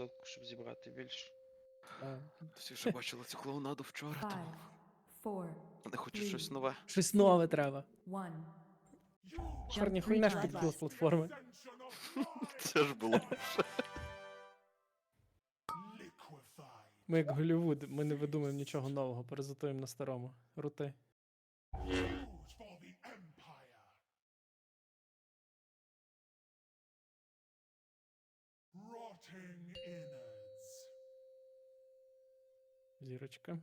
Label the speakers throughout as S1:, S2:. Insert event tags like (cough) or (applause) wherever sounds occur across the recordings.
S1: 100%, щоб зібрати більше.
S2: А,
S1: Всі вже бачили цю клоунаду вчора,
S3: Five,
S1: тому
S3: four,
S1: хочуть
S3: three,
S1: щось нове.
S2: Щось нове треба.
S3: one. Three
S2: хуйня ж з платформи. (laughs)
S1: Це ж було.
S2: Ми як Голлівуд, ми не видумуємо нічого нового, паразитуємо на старому. Рути. Зірочка.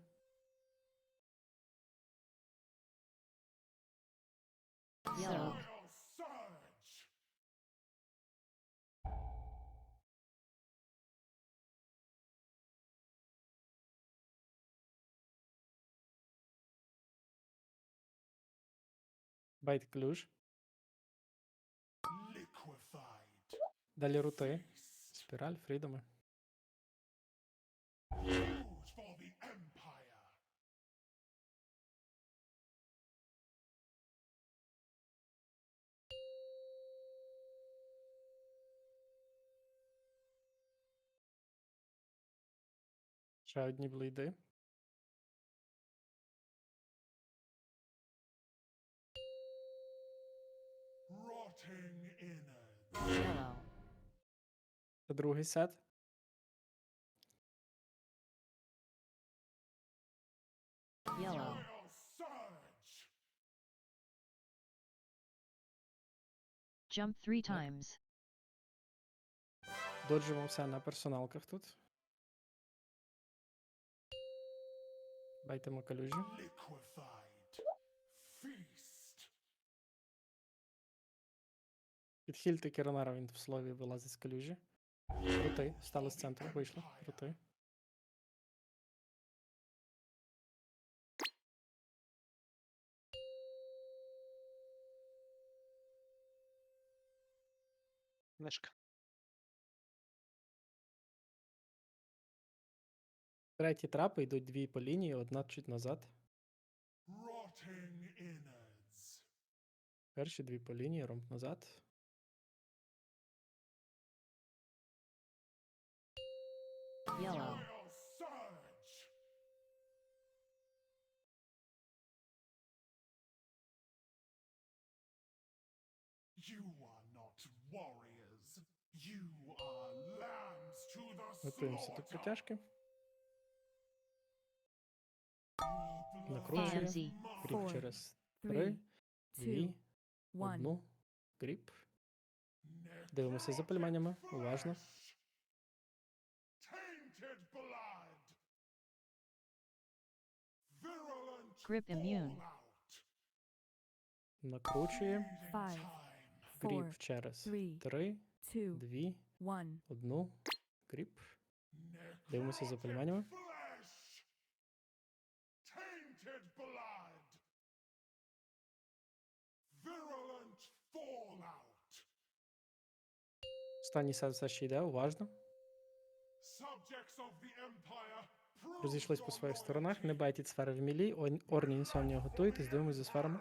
S2: Байт ключ. Далі рути. Спіраль, фрідоми. Ще одні блейди. Це другий сет.
S4: Yellow. Jump three times.
S2: Доджимо все на персоналках тут. Байтимо калюжі.
S5: Liquefied. Feast.
S2: Підхильте Керонара, він в слові вилазить з калюжі. Рути, стали з центру, вийшли. Рути.
S1: Книжка.
S2: Треті трапи йдуть дві по лінії, одна чуть назад. Перші дві по лінії, ромб назад.
S4: Yellow.
S5: You are not warriors. You are lambs to the
S2: Готуємося до
S5: slaughter.
S2: притяжки. Накручує. Кріп через
S3: three,
S2: три,
S3: two,
S2: дві,
S3: one.
S2: одну. Кріп. Дивимося за пельменями. Уважно.
S4: Grip immune.
S2: Накручує. Кріп через
S3: three,
S2: три,
S3: two,
S2: дві,
S3: one.
S2: одну. Кріп. Дивимося за пельменями. Останній сет все ще йде, уважно. Розійшлись по своїх сторонах. Не байтіть сфери в мілі. Орні інсомнія готуйтесь, дивимось за сферами.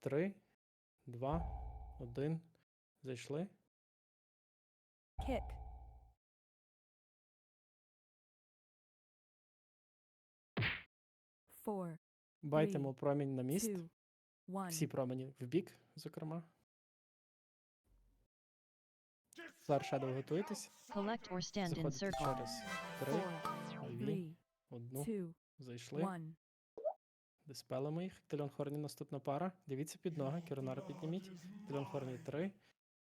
S2: Три, два, один. Зайшли.
S3: Four,
S2: Байтимо промінь на міст. Всі промені в бік, зокрема. Зараз Shadow
S4: or stand in circle.
S2: через три, дві, одну. Зайшли. Диспелимо їх. Тельон Хорні наступна пара. Дивіться під ноги. Керонара підніміть. Тельон Хорні 3,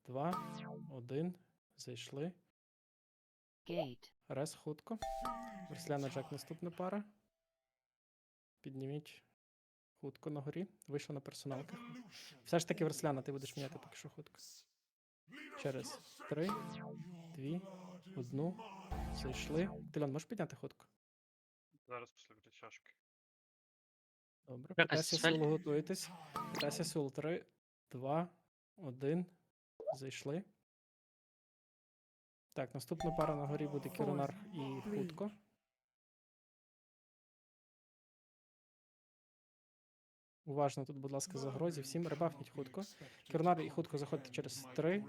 S2: 2, 1. Зайшли.
S4: Gate.
S2: Рес хутко. Версляна Джек наступна пара. Підніміть хутко на горі. Вийшла на персоналках. Все ж таки Версляна, ти будеш міняти поки що хутко. Через 3, 2, 1. Зайшли. Тельон, можеш підняти хутко?
S6: Зараз після притяжки.
S2: Добре.
S1: Якась
S2: Петесі
S1: цель?
S2: Сул готуєтесь. Петесі Сул 3, 2, 1. Зайшли. Так, наступна пара на горі буде Керонар і хутко. Уважно тут, будь ласка, загрозі. Всім ребафніть хутко. Керонар і хутко заходите через 3,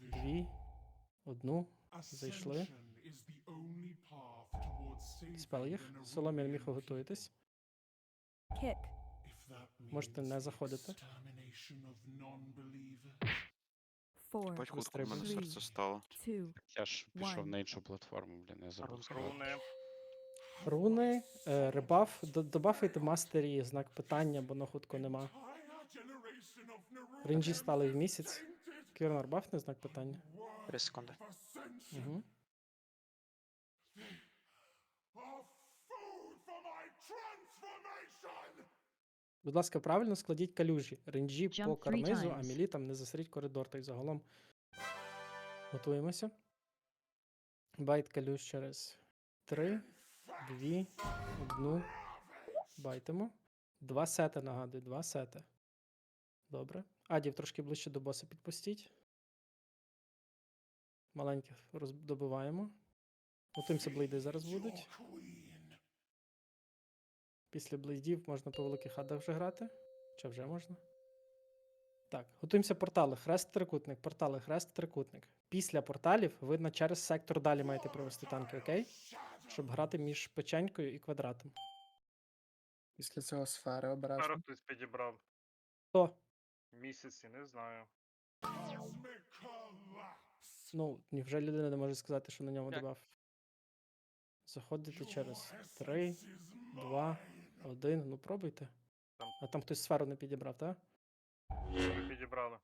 S2: 2, 1. Зайшли. Спел їх.
S5: ruin
S2: міхо
S5: that
S2: Можете не заходити.
S1: Бать хутко в мене серце стало.
S7: Я ж пішов на іншу платформу, блін, я забув.
S6: Руни.
S2: Е, ребаф, добафайте мастері знак питання, бо на хутко нема. Ренджі стали в місяць. Кірнар бафне знак питання.
S1: Три секунди.
S2: Угу. Будь ласка, правильно складіть калюжі. Ренджі
S4: Jump
S2: по
S4: three
S2: карнизу, а мілі там не засріть коридор, так загалом. Готуємося. Байт калюж через 3, 2, 1. Байтимо. Два сети, нагадую, два сети. Добре. Адів трошки ближче до боса підпустіть. Маленьких роздобиваємо. Готуємося, блейди зараз будуть. Після блейдів можна по великих хадах вже грати. Чи вже можна? Так, готуємося портали. Хрест трикутник, портали, хрест трикутник. Після порталів ви на через сектор далі маєте провести танки, окей? Щоб грати між печенькою і квадратом.
S8: Після цього сфери
S6: Зараз
S8: обережно.
S6: хтось підібрав.
S2: То,
S6: Місяці, не знаю.
S2: Ну, невже людина не може сказати, що на ньому
S1: Як?
S2: дебаф? Заходите через 3, 2, 1. Ну пробуйте.
S6: Там.
S2: А там хтось сферу не підібрав, так?
S6: Ви підібрали.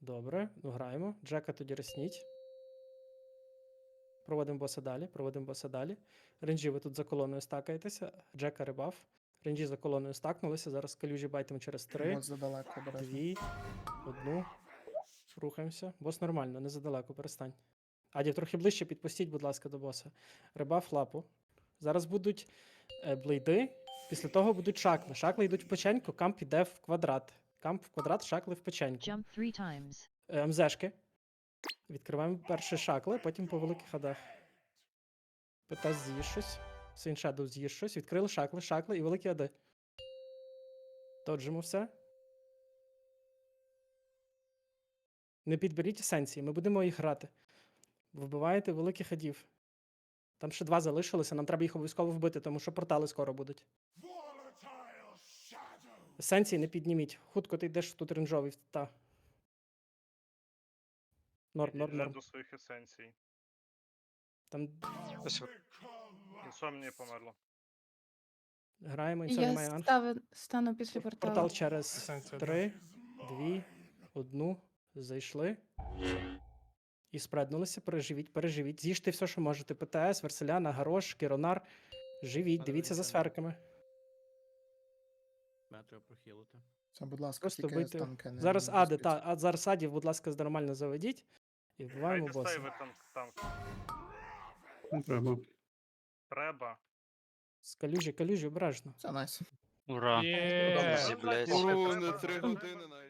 S2: Добре, ну граємо. Джека тоді ресніть. Проводимо боса далі, проводимо боса далі. Ренджі, ви тут за колоною стакаєтеся. Джека рибав. Ренджі за колоною стакнулися. Зараз калюжі байтимо через 3,
S8: От задалеко обережно.
S2: 2, 1. Рухаємося. Бос нормально, не задалеко, перестань. Адів, трохи ближче підпустіть, будь ласка, до боса. Рибав лапу. Зараз будуть е, блейди. Після того будуть шакли. Шакли йдуть в печеньку, камп іде в квадрат. Камп в квадрат, шакли в печеньку.
S4: Jump three times.
S2: Е, МЗшки. Відкриваємо перші шакли, потім по великих ходах. Пита з'їж щось. Сейншедоу з'їж щось. Відкрили шакли, шакли і великі ади. Доджимо все. Не підберіть есенції, ми будемо їх грати. Вбиваєте великих адів. Там ще два залишилося, нам треба їх обов'язково вбити, тому що портали скоро будуть. Есенції не підніміть. Хутко ти йдеш тут ренжовий. Та. Норм, норм, норм.
S6: до своїх есенцій.
S2: Там.
S6: Інсомнія померла.
S2: граємо, і все
S9: Я
S2: анх.
S9: стану після порталу.
S2: Портал через
S8: Есенція,
S2: 3, 2, 1. Зайшли. І спреднулися. Переживіть, переживіть. З'їжте все, що можете. ПТС, Верселяна, Гарош, Кіронар. Живіть, дивіться за сферками.
S10: Метро прохилити.
S8: Це, будь ласка,
S2: Просто
S8: тільки танки не
S2: Зараз
S8: не
S2: ади, та, а зараз адів, будь ласка, нормально заведіть. І вбиваємо боса.
S6: сейви там, танк.
S10: Не треба.
S6: Треба.
S2: З калюжі, калюжі, обережно.
S8: Це найс.
S7: Ура!
S1: Подобності, блядь.
S6: Ура,
S1: не три години навіть.